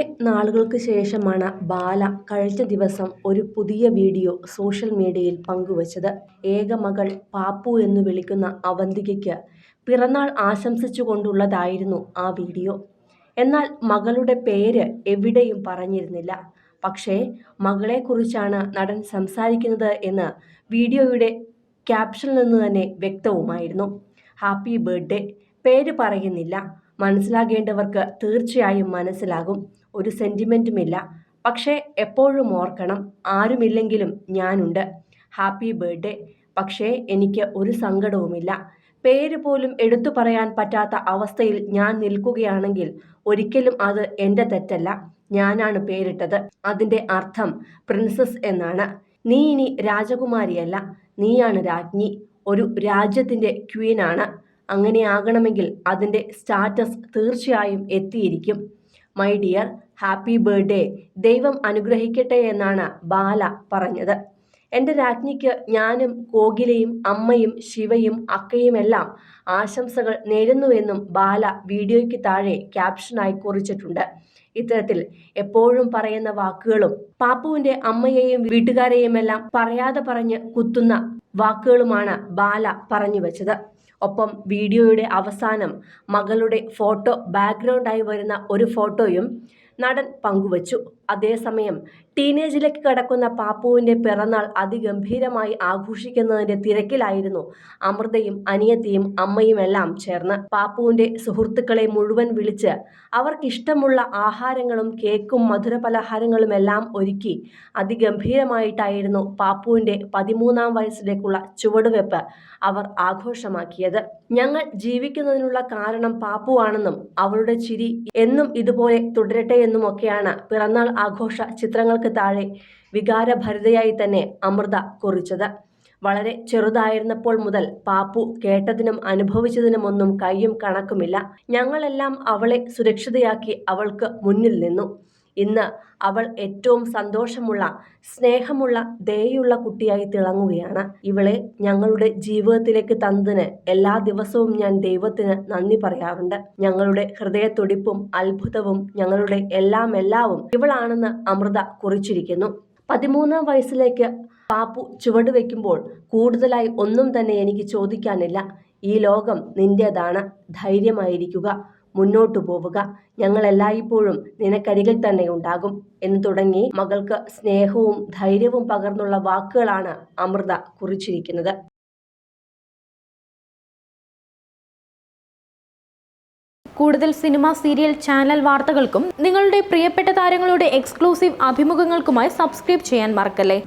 വളരെ നാളുകൾക്ക് ശേഷമാണ് ബാല കഴിഞ്ഞ ദിവസം ഒരു പുതിയ വീഡിയോ സോഷ്യൽ മീഡിയയിൽ പങ്കുവച്ചത്. ഏക മകൾ പാപ്പു എന്ന് വിളിക്കുന്ന അവന്തികയ്ക്ക് പിറന്നാൾ ആശംസിച്ചുകൊണ്ടുള്ളതായിരുന്നു ആ വീഡിയോ. എന്നാൽ മകളുടെ പേര് എവിടെയും പറഞ്ഞിരുന്നില്ല. പക്ഷേ മകളെക്കുറിച്ചാണ് നടൻ സംസാരിക്കുന്നത് എന്ന് വീഡിയോയുടെ ക്യാപ്ഷനിൽ നിന്ന് തന്നെ വ്യക്തവുമായിരുന്നു. ഹാപ്പി ബർത്ത്ഡേ പേര് പറയുന്നില്ല. മനസ്സിലാകേണ്ടവർക്ക് തീർച്ചയായും മനസ്സിലാകും. ഒരു സെന്റിമെന്റുമില്ല പക്ഷേ എപ്പോഴും ഓർക്കണം ആരുമില്ലെങ്കിലും ഞാനുണ്ട്. ഹാപ്പി ബർത്ത്ഡേ പക്ഷേ എനിക്ക് ഒരു സങ്കടവുമില്ല. പേര് പോലും എടുത്തു പറയാൻ പറ്റാത്ത അവസ്ഥയിൽ ഞാൻ നിൽക്കുകയാണെങ്കിൽ ഒരിക്കലും അത് എന്റെ തെറ്റല്ല. ഞാനാണ് പേരിട്ടത്. അതിന്റെ അർത്ഥം പ്രിൻസസ് എന്നാണ്. നീ ഇനി രാജകുമാരിയല്ല. നീയാണ് രാജ്ഞി. ഒരു രാജ്യത്തിന്റെ ക്വീനാണ്. അങ്ങനെയാകണമെങ്കിൽ അതിന്റെ സ്റ്റാറ്റസ് തീർച്ചയായും എത്തിയിരിക്കും. മൈ ഡിയർ ഹാപ്പി ബർത്ത്ഡേ ദൈവം അനുഗ്രഹിക്കട്ടെ എന്നാണ് ബാല പറഞ്ഞത്. എന്റെ രാജ്ഞിക്ക് ഞാനും കോകിലയും അമ്മയും ശിവയും അക്കയുമെല്ലാം ആശംസകൾ നേരുന്നുവെന്നും ബാല വീഡിയോയ്ക്ക് താഴെ ക്യാപ്ഷനായി കുറിച്ചിട്ടുണ്ട്. ഇത്തരത്തിൽ എപ്പോഴും പറയുന്ന വാക്കുകളും പാപ്പുവിന്റെ അമ്മയെയും വീട്ടുകാരെയുമെല്ലാം പറയാതെ പറഞ്ഞ് കുത്തുന്ന വാക്കുകളുമാണ് ബാല പറഞ്ഞു വെച്ചത്. ഒപ്പം വീഡിയോയുടെ അവസാനം മകളുടെ ഫോട്ടോ ബാക്ക്ഗ്രൗണ്ടായി വരുന്ന ഒരു ഫോട്ടോയും നടൻ പങ്കുവച്ചു. അതേസമയം ടീനേജിലേക്ക് കടക്കുന്ന പാപ്പുവിന്റെ പിറന്നാൾ അതിഗംഭീരമായി ആഘോഷിക്കുന്നതിന്റെ തിരക്കിലായിരുന്നു അമൃതയും അനിയത്തിയും അമ്മയുമെല്ലാം ചേർന്ന്. പാപ്പുവിന്റെ സുഹൃത്തുക്കളെ മുഴുവൻ വിളിച്ച് അവർക്കിഷ്ടമുള്ള ആഹാരങ്ങളും കേക്കും മധുരപലഹാരങ്ങളും എല്ലാം ഒരുക്കി. അതിഗംഭീരമായിട്ടായിരുന്നു പാപ്പുവിന്റെ പതിമൂന്നാം വയസ്സിലേക്കുള്ള ചുവടുവെപ്പ് അവർ ആഘോഷമാക്കിയത്. ഞങ്ങൾ ജീവിക്കുന്നതിനുള്ള കാരണം പാപ്പുവാണെന്നും അവളുടെ ചിരി എന്നും ഇതുപോലെ തുടരട്ടെ എന്നുമൊക്കെയാണ് പിറന്നാൾ ആഘോഷ ചിത്രങ്ങൾക്ക് താഴെ വികാരഭരിതയായി തന്നെ അമൃത കുറിച്ചത്. വളരെ ചെറുതായിരുന്നപ്പോൾ മുതൽ പാപ്പു കേട്ടതിനും അനുഭവിച്ചതിനുമൊന്നും കയ്യും കണക്കുമില്ല. ഞങ്ങളെല്ലാം അവളെ സുരക്ഷിതയാക്കി അവൾക്ക് മുന്നിൽ നിന്നു. ഇന്ന് അവൾ ഏറ്റവും സന്തോഷമുള്ള സ്നേഹമുള്ള ദയുള്ള കുട്ടിയായി തിളങ്ങുകയാണ്. ഇവളെ ഞങ്ങളുടെ ജീവിതത്തിലേക്ക് തന്നതിന് എല്ലാ ദിവസവും ഞാൻ ദൈവത്തിന് നന്ദി പറയാറുണ്ട്. ഞങ്ങളുടെ ഹൃദയത്തുടിപ്പും അത്ഭുതവും ഞങ്ങളുടെ എല്ലാം എല്ലാവും ഇവളാണെന്ന് അമൃത കുറിച്ചിരിക്കുന്നു. പതിമൂന്നാം വയസ്സിലേക്ക് പാപ്പു ചുവട് വയ്ക്കുമ്പോൾ കൂടുതലായി ഒന്നും തന്നെ എനിക്ക് ചോദിക്കാനില്ല. ഈ ലോകം നിന്റേതാണ്. ധൈര്യമായിരിക്കുക. മുന്നോട്ടു പോവുക. ഞങ്ങൾ എല്ലായ്പ്പോഴും നിനക്കരികിൽ തന്നെ ഉണ്ടാകും. എന്ന് തുടങ്ങി മകൾക്ക് സ്നേഹവും ധൈര്യവും പകർന്നുള്ള വാക്കുകളാണ് അമൃത കുറിച്ചിരിക്കുന്നത്. കൂടുതൽ സിനിമ സീരിയൽ ചാനൽ വാർത്തകൾക്കും നിങ്ങളുടെ പ്രിയപ്പെട്ട താരങ്ങളുടെ എക്സ്ക്ലൂസീവ് അഭിമുഖങ്ങൾക്കുമായി സബ്സ്ക്രൈബ് ചെയ്യാൻ മറക്കല്ലേ?